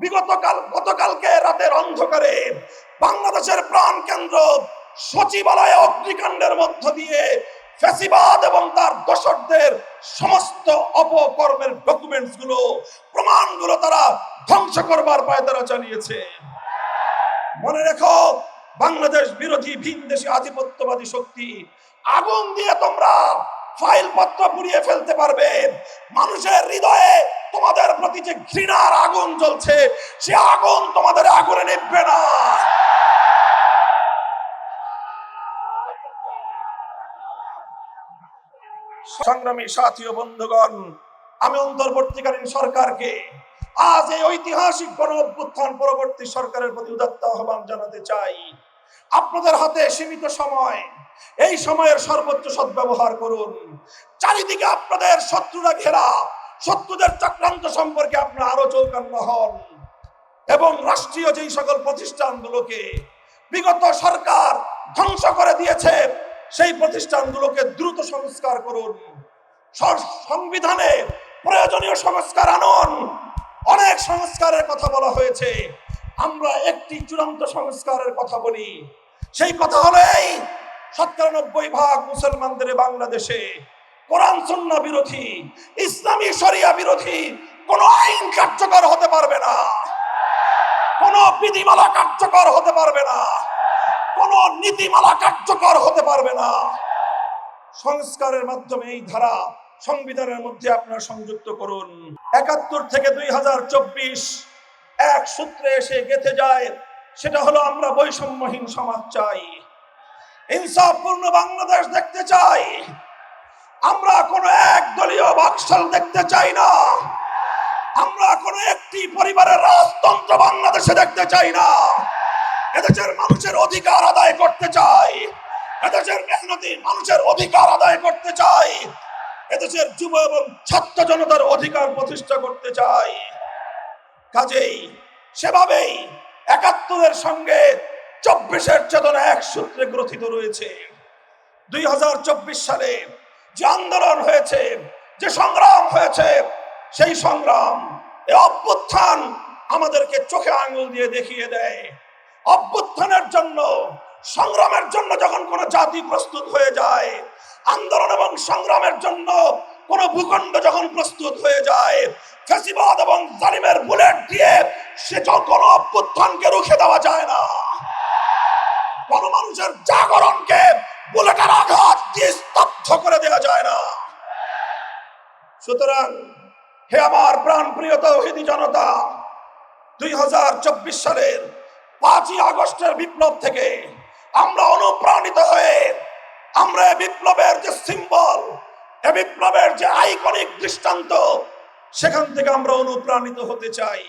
বিগত কাল গতকালকে রাতের অন্ধকারে বাংলাদেশের প্রাণ কেন্দ্র সচিবালয়ে অগ্নিকাণ্ডের মধ্য দিয়ে ফ্যাসিবাদ এবং তার দোসরদের সমস্ত অপকর্মের ডকুমেন্টসগুলো প্রমাণগুলো তারা ধ্বংস করবার পায় তারা চালিয়েছে। মনে রেখো, বাংলাদেশ বিরোধী, ভিন দেশি আধিপত্যবাদী শক্তি, আগুন দিয়ে তোমরা ফাইল পত্র পুড়িয়ে ফেলতে পারবে। মানুষের হৃদয়ে তোমাদের প্রতি যে ঘৃণার আগুন জ্বলছে, সে আগুন তোমাদের আগুনে নিভবে না। সংগ্রামী সাথী ও বন্ধুগণ, আমি অন্তর্বর্তীকালীন সরকারকে আজ এই ঐতিহাসিক গণ অভ্যুত্থান পরবর্তী সরকারের প্রতি উদাত্ত আহ্বান জানাতে চাই। আপনাদের হাতে সীমিত সময়, এই সময়ের সর্বোচ্চ সদ্ব্যবহার করুন। চারিদিকে আপনাদের শত্রুরা ঘেরা শত্রুদের চক্রান্ত সম্পর্কে আপনারা আরও চৌকান্ন হন এবং রাষ্ট্রীয় যেই সকল প্রতিষ্ঠানগুলোকে বিগত সরকার ধ্বংস করে দিয়েছে, সেই প্রতিষ্ঠানগুলোকে দ্রুত সংস্কার করুন। সংবিধানে প্রয়োজনীয় সংস্কার আনুন। অনেক সংস্কারের কথা বলা হয়েছে। আমরা একটি চূড়ান্ত সংস্কারের কথা বলি। সেই কথা হলো এই শতকরা ভাগ মুসলমানদের বাংলাদেশে কোরআন সুন্নাহ বিরোধী, ইসলামী শরিয়া বিরোধী, কোন আইন কার্যকর হতে পারবে না। কোন বিধিমালা কার্যকর হতে পারবে না। কোন নীতিমালা কার্যকর হতে পারবে না। সংস্কারের মাধ্যমে এই ধারা সংবিধানের মধ্যে আপনারা সংযুক্ত করুন। একাত্তর থেকে দুই হাজার চব্বিশ, এক সূত্রে এসে গেথে যায়, সেটা হলো আমরা বৈষম্যহীন সমাজ চাই। ইনসাফপূর্ণ বাংলাদেশ দেখতে চাই। আমরা কোনো এক দলীয় বাকশাল দেখতে চাই না। আমরা কোনো একটি পরিবারের রাজতন্ত্র বাংলাদেশে দেখতে চাই না। এদেশের মানুষের অধিকার আদায় করতে চাই। এদেশের মেহনতি মানুষের অধিকার আদায় করতে চাই। এদেশের যুব এবং ছাত্র জনতার অধিকার প্রতিষ্ঠা করতে চাই। কাজেই সেভাবেই একাত্তরের সঙ্গে চব্বিশের চেতনা এক সূত্রে গ্রথিত রয়েছে। দুই হাজার চব্বিশ সালে যে আন্দোলন হয়েছে, যে সংগ্রাম হয়েছে, সেই সংগ্রাম এই অভ্যুত্থান আমাদেরকে চোখে আঙুল দিয়ে দেখিয়ে দেয়। অভ্যুত্থানের জন্য, সংগ্রামের জন্য যখন কোনো জাতি প্রস্তুত হয়ে যায়, আন্দোলন এবং সংগ্রামের জন্য কোন ভূখণ্ড যখন প্রস্তুত হয়ে যায় ফ্যাসিবাদ এবং জালিমের বুলেট দিয়ে সে কোনো অভ্যুত্থানকে রুখে দেওয়া যায় না। গণমানুষের জাগরণকে বুলেটের আঘাত দিয়ে স্তব্ধ করে দেওয়া যায় না। সুতরাং হে আমার প্রাণ প্রিয় তৌহিদি জনতা, দুই হাজার চব্বিশ সালের পাঁচই আগস্টের বিপ্লব থেকে আমরা অনুপ্রাণিত হয়ে আমরা বিপ্লবের যে সিম্বল, এ বিপ্লবের যে আইকনিক দৃষ্টান্ত, সেখান থেকে আমরা অনুপ্রাণিত হতে চাই।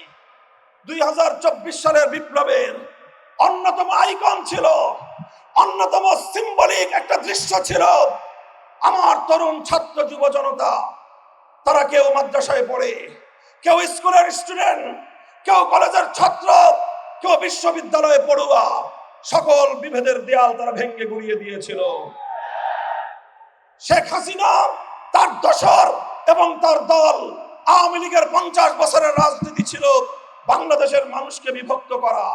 দুই হাজার চব্বিশ সালের বিপ্লবের অন্যতম আইকন ছিল অন্যতম সিম্বলিক একটা দৃশ্য ছিল। আমার তরুণ ছাত্র যুব জনতা, তারা কেউ মাদ্রাসায় পড়ে, কেউ স্কুলের স্টুডেন্ট কেউ কলেজের ছাত্র, কেউ বিশ্ববিদ্যালয়ে পড়ুয়া, সকল বিভেদের দেয়াল তারা ভেঙ্গে গুড়িয়ে দিয়েছিল। শেখ হাসিনা তার দশর এবং তার দল আওয়ামী লীগের পঞ্চাশ বছরের রাজনীতি ছিল। বাংলাদেশের মানুষকে বিভক্ত করা।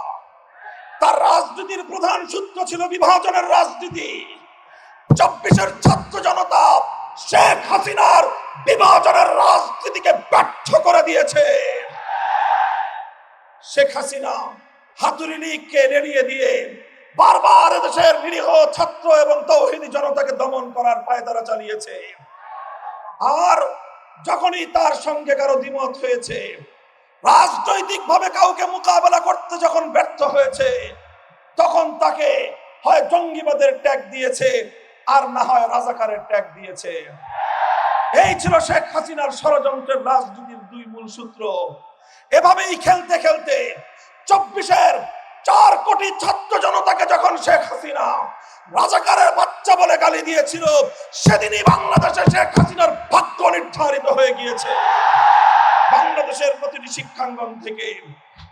তার রাজনীতির প্রধান সূত্র ছিল বিভাজনের রাজনীতি। চব্বিশের ছাত্র জনতা শেখ হাসিনার বিভাজনের রাজনীতিকে ব্যর্থ করে দিয়েছে। শেখ হাসিনা হাতুড়ি লীগকে এড়িয়ে দিয়ে বারবার দেশের নিরীহ ছাত্র এবং তৌহিদি জনতাকে দমন করার পায়তারা চালিয়েছে। আর যখনই তার সঙ্গে কারও দ্বিমত হয়েছে রাজনৈতিক ভাবে কাউকে মোকাবেলা করতে যখন ব্যর্থ হয়েছে, তখন তাকে হয় জঙ্গিবাদের ট্যাগ দিয়েছে আর না হয় রাজাকারের ট্যাগ দিয়েছে। এই ছিল শেখ হাসিনার ষড়যন্ত্রের রাজনীতির দুই মূল সূত্র। এভাবেই খেলতে খেলতে চব্বিশের চার কোটি ছাত্র জনতাকে যখন শেখ হাসিনা রাজাকারের বাচ্চা বলে গালি দিয়েছিল, সেদিনই বাংলাদেশে শেখ হাসিনার ভাগ্য নির্ধারিত হয়ে গিয়েছে। বাংলাদেশের প্রতিটি শিক্ষাঙ্গন থেকে,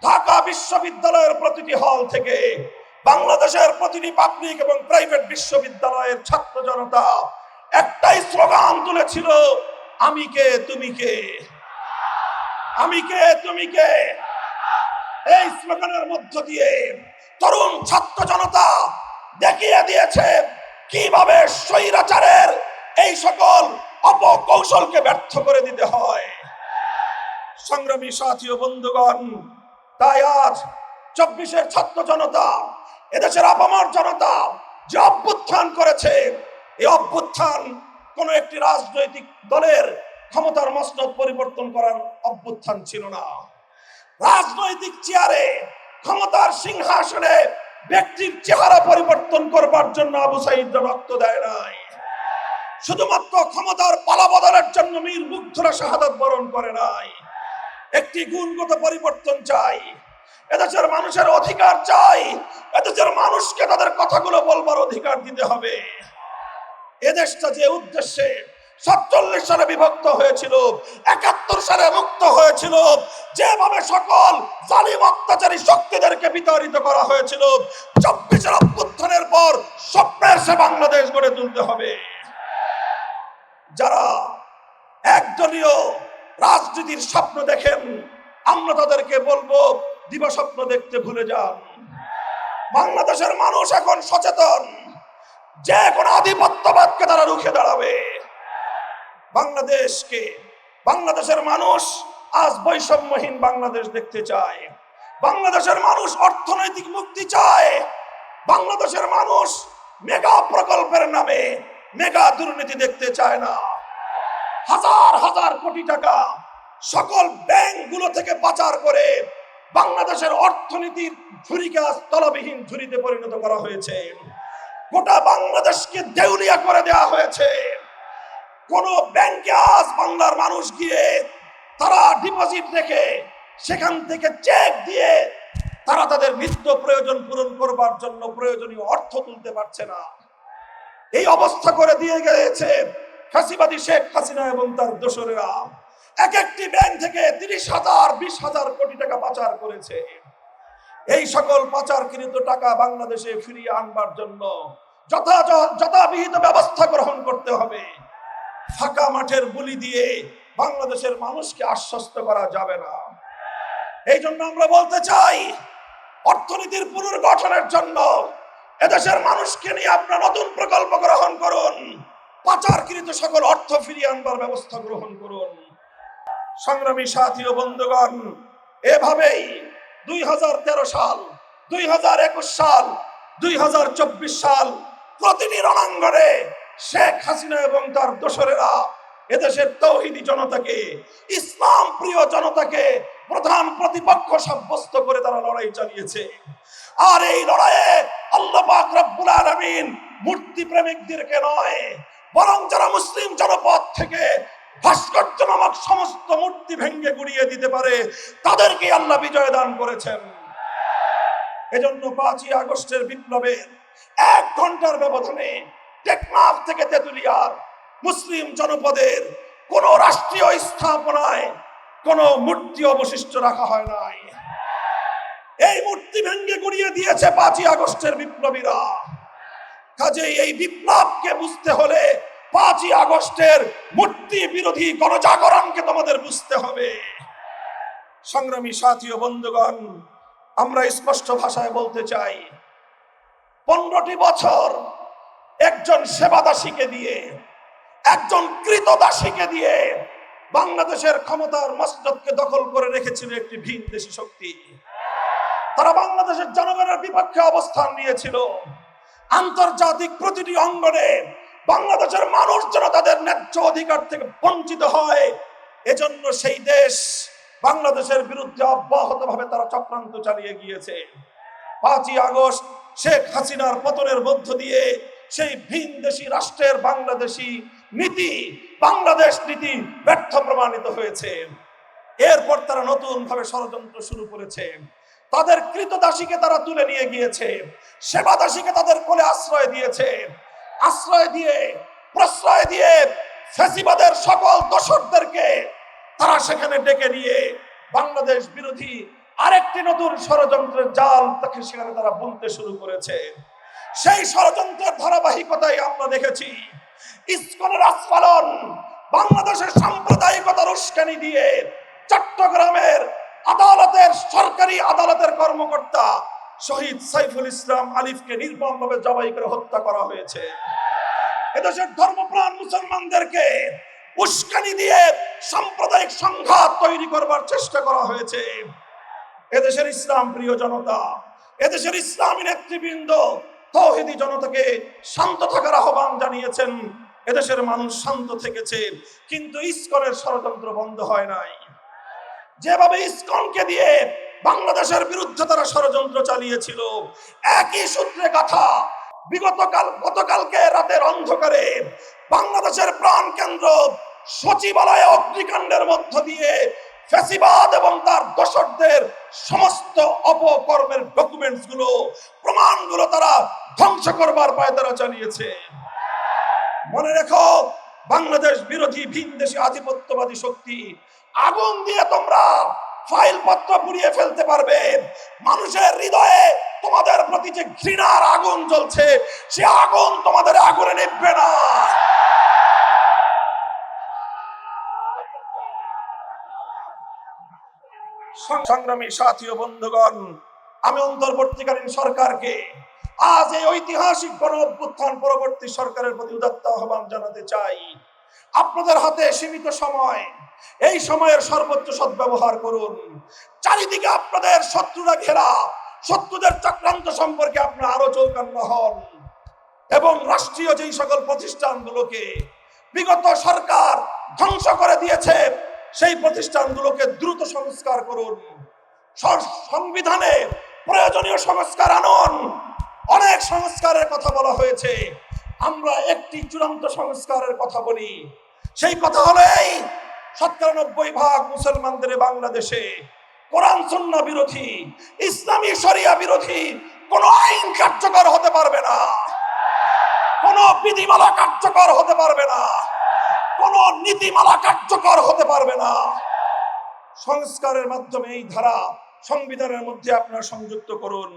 ঢাকা বিশ্ববিদ্যালয়ের প্রতিটি হল থেকে, বাংলাদেশের প্রতিটি পাবলিক এবং প্রাইভেট বিশ্ববিদ্যালয়ের ছাত্র জনতা একটাই স্লোগান তুলেছিল, আমি কে, তুমি কে? আমি কে, তুমি কে? এই স্লোগানের মধ্য দিয়ে তরুণ ছাত্র জনতা দেখিয়ে দিয়েছে কীভাবে স্বৈরাচারের এই সকল অপকৌশলকে ব্যর্থ করে দিতে হয়। সংগ্রামী সাথী ও বন্ধুগণ, তাই আজ চব্বিশের ছাত্র জনতা, এদেশের আপামার জনতা যে অভ্যুত্থান করেছে, এই অভ্যুত্থান কোন একটি রাজনৈতিক দলের ক্ষমতার মসনদ পরিবর্তন করার অভ্যুত্থান ছিল না। রাজনৈতিক চেয়ারে ক্ষমতার সিংহাসনে ব্যক্তির চেহারা পরিবর্তন করবার জন্য আবু সাইদ রক্ত দেয় নাই। শুধুমাত্র ক্ষমতার পালা বদলের জন্য মীর মুগ্ধরা শাহাদত বরণ করে নাই। একটি গুণগত পরিবর্তন চাই। এদেশের মানুষের অধিকার চাই। এদেশের মানুষকে তাদের কথাগুলো বলবার অধিকার দিতে হবে। এদেশটা যে উদ্দেশ্যে সাতচল্লিশ সালে বিভক্ত হয়েছিল, একাত্তর সালে মুক্ত হয়েছিল, যেভাবে সকল জালিম অত্যাচারী শক্তিদেরকে বিতাড়িত করা হয়েছিল, চব্বিশের অভ্যুত্থানের পর স্বপ্নের সে বাংলাদেশ গড়ে তুলতে হবে। যারা একদলীয় রাজনীতির স্বপ্ন দেখেন, আমরা তাদেরকে বলব দিবাস্বপ্ন দেখতে ভুলে যান। বাংলাদেশের মানুষ এখন সচেতন, যে কোনো আধিপত্যবাদকে তারা রুখে দাঁড়াবে। বাংলাদেশকে, বাংলাদেশের মানুষ আজ বৈষম্যহীন বাংলাদেশ দেখতে চায়। বাংলাদেশের মানুষ অর্থনৈতিক মুক্তি চায়। বাংলাদেশের মানুষ মেগা প্রকল্পের নামে মেগা দুর্নীতি দেখতে চায় না। হাজার হাজার কোটি টাকা সকল ব্যাংকগুলো থেকে পাচার করে বাংলাদেশের অর্থনীতির ঝুরিকে আজ তলবিহীন ঝুরিতে পরিণত করা হয়েছে। গোটা বাংলাদেশকে দেউলিয়া করে দেওয়া হয়েছে। কোন ব্যাংকে আজ বাংলার মানুষ গিয়ে তারা ডিপোজিট রেখে সেখান থেকে চেক দিয়ে তারা তাদের নিত্য প্রয়োজন পূরণ করবার জন্য প্রয়োজনীয় অর্থ তুলতে পারছে না। এই অবস্থা করে দিয়ে গেছে ফাঁসিবাদী শেখ হাসিনা এবং তার দোসরেরা এক একটি ব্যাংক থেকে তিরিশ হাজার, বিশ হাজার কোটি টাকা পাচার করেছে। এই সকল পাচারকৃত টাকা বাংলাদেশে ফিরিয়ে আনবার জন্য যথাযথ, যথাবিহিত ব্যবস্থা গ্রহণ করতে হবে। ফাঁকা মাঠের বুলি দিয়ে বাংলাদেশের মানুষকে আশ্বস্ত করা যাবে না। এই জন্য আমরা বলতে চাই, অর্থনীতির পুনর্গঠনের জন্য এদেশের মানুষকে নিয়ে আপনার নতুন প্রকল্প গ্রহণ করুন। পাচারকৃত সকল অর্থ ফিরিয়ে আনবার ব্যবস্থা গ্রহণ করুন। সংগ্রামী সাথী ও বন্ধুগণ, এভাবেই দুই হাজার তেরো সাল, দুই হাজার একুশ সাল, দুই হাজার চব্বিশ সাল প্রতিটি রণাঙ্গনে শেখ হাসিনা এবং তার দোসরেরা এদেশের তৌহিদি জনতাকে, ইসলাম প্রিয় জনতাকে প্রধান প্রতিপক্ষ সাব্যস্ত করে তারা লড়াই চালিয়েছে। আর এই লড়াইয়ে আল্লাহ পাক রব্বুল আলামিন মূর্তি প্রেমিকদেরকে নয় বরং যারা মুসলিম জনপদ থেকে ভাস্কর্য নামক সমস্ত মূর্তি ভেঙ্গে গুড়িয়ে দিতে পারে তাদেরকে আল্লাহ বিজয় দান করেছেন। এজন্য পাঁচই আগস্টের বিপ্লবের এক ঘণ্টার ব্যবধানে টেকনাফ থেকে তেতুলিয়ার মুসলিম জনপদের কোন রাষ্ট্রীয় স্থাপনায় কোন মূর্তি অবশিষ্ট রাখা হয় নাই। এই মূর্তি ভেঙ্গে গুড়িয়ে দিয়েছে পাঁচই আগস্টের বিপ্লবীরা। কাজেই এই বিপ্লবকে বুঝতে হলে পাঁচই আগস্টের মূর্তি বিরোধী গণজাগরণকে তোমাদের বুঝতে হবে। সংগ্রামী সাথী ও বন্ধুগণ, আমরা স্পষ্ট ভাষায় বলতে চাই, পনেরোটি বছর একজন সেবাদাসীকে দিয়ে, একজন কৃতদাসীকে দিয়ে বাংলাদেশের ক্ষমতার মসনদকে দখল করে রেখেছিল একটি ভিন দেশি শক্তি। তারা বাংলাদেশের জনগণের বিপক্ষে অবস্থান নিয়েছিল। আন্তর্জাতিক প্রতিটি অঙ্গনে বাংলাদেশের মানুষ যেন তাদের ন্যায্য অধিকার থেকে বঞ্চিত হয়, এজন্য সেই দেশ বাংলাদেশের বিরুদ্ধে অব্যাহত ভাবে তারা চক্রান্ত চালিয়ে গিয়েছে। পাঁচই আগস্ট, শেখ হাসিনার পতনের মধ্য দিয়ে সেই ভিন দেশি রাষ্ট্রের বাংলাদেশি নীতি, বাংলাদেশ নীতি ব্যর্থ প্রমাণিত হয়েছে। এরপর তারা নতুন ভাবে ষড়যন্ত্র শুরু করেছে। তাদের কৃতদাসীকে তারা তুলে নিয়ে গিয়েছে। সেবাদাসীকে তাদের কোলে আশ্রয় দিয়েছে। আশ্রয় দিয়ে, প্রশ্রয় দিয়ে ফেসিবাদের সকল দোষরদেরকে তারা সেখানে ডেকে নিয়ে বাংলাদেশ বিরোধী আরেকটি নতুন ষড়যন্ত্রের জাল তাকে সেখানে তারা বুনতে শুরু করেছে। সেই ষড়যন্ত্রের ধারাবাহিকতাই আমরা দেখেছি। ইস্কনের আস্ফালন বাংলাদেশের সাম্প্রদায়িকতার উস্কানি দিয়ে চট্টগ্রামের আদালতের, সরকারি আদালতের কর্মকর্তা শহীদ সাইফুল ইসলাম আলিফকে নির্মমভাবে জবাই করে হত্যা করা হয়েছে। এদেশের ধর্মপ্রাণ মুসলমানদেরকে উস্কানি দিয়ে সাম্প্রদায়িক সংঘাত তৈরি করবার চেষ্টা করা হয়েছে। এদেশের ইসলাম, প্রিয় জনতা, এদেশের ইসলামী নেতৃবৃন্দ, তৌহিদি জনতাকে শান্ত থাকার আহ্বান জানিয়েছেন। এদেশের মানুষ শান্ত থেকেছে, কিন্তু ইসকনের ষড়যন্ত্র বন্ধ হয় নাই। যেভাবে ইসকনকে দিয়ে বাংলাদেশের বিরুদ্ধে তারা ষড়যন্ত্র চালিয়েছিল, একই সূত্রে কথা বিগত কাল গতকালকে রাতের অন্ধকারে বাংলাদেশের প্রাণ কেন্দ্র সচিবালয়ে অগ্নিকাণ্ডের মধ্য দিয়ে ফ্যাসিবাদ এবং তার দশকদের সমস্ত অপকর্মের ডকুমেন্টসগুলো প্রমাণগুলো তারা ধ্বংস করবার পায় তারা চালিয়েছে। মনে রেখো, বাংলাদেশ বিরোধী ভিন দেশে আধিপত্যবাদী শক্তি আগুন দিয়ে তোমরা ফাইল পত্র পুড়িয়ে ফেলতে পারবে। মানুষের হৃদয়ে তোমাদের প্রতি যে ঘৃণার আগুন জ্বলছে, সে আগুন তোমাদের আগুনে নিভবে না। সংগ্রামী সাথী ও বন্ধুগণ, আমি অন্তর্বর্তীকালীন সরকারকে আজ এই ঐতিহাসিক গণ অভ্যুত্থান পরবর্তী সরকারের প্রতি উদাত্ত আহ্বান জানাতে চাই। আপনাদের হাতে সীমিত সময় এই সময়ের সর্বোচ্চ সদ্ব্যবহার করুন। চারিদিকে আপনাদের শত্রুরা ঘেরা, শত্রুদের চক্রান্ত সম্পর্কে আপনারা আরও চৌকান্ন হন। এবং রাষ্ট্রীয় যেই সকল প্রতিষ্ঠানগুলোকে বিগত সরকার ধ্বংস করে দিয়েছে, সেই প্রতিষ্ঠানগুলোকে দ্রুত সংস্কার করুন। সংবিধানে প্রয়োজনীয় সংস্কার আনুন। অনেক সংস্কারের কথা বলা হয়েছে। আমরা একটি চূড়ান্ত সংস্কারের কথা বলি। সেই কথা হলো এই শতকরা নব্বই ভাগ মুসলমানদের বাংলাদেশে কোরআন, সুন্নাহ বিরোধী, ইসলামী শরিয়া বিরোধী কোন আইন কার্যকর হতে পারবে না। কোন বিধিমালা কার্যকর হতে পারবে না। কোন নীতিমালা কার্যকর হতে পারবে না। সংস্কারের মাধ্যমে এই ধারা সংবিধানের মধ্যে আপনারা সংযুক্ত করুন।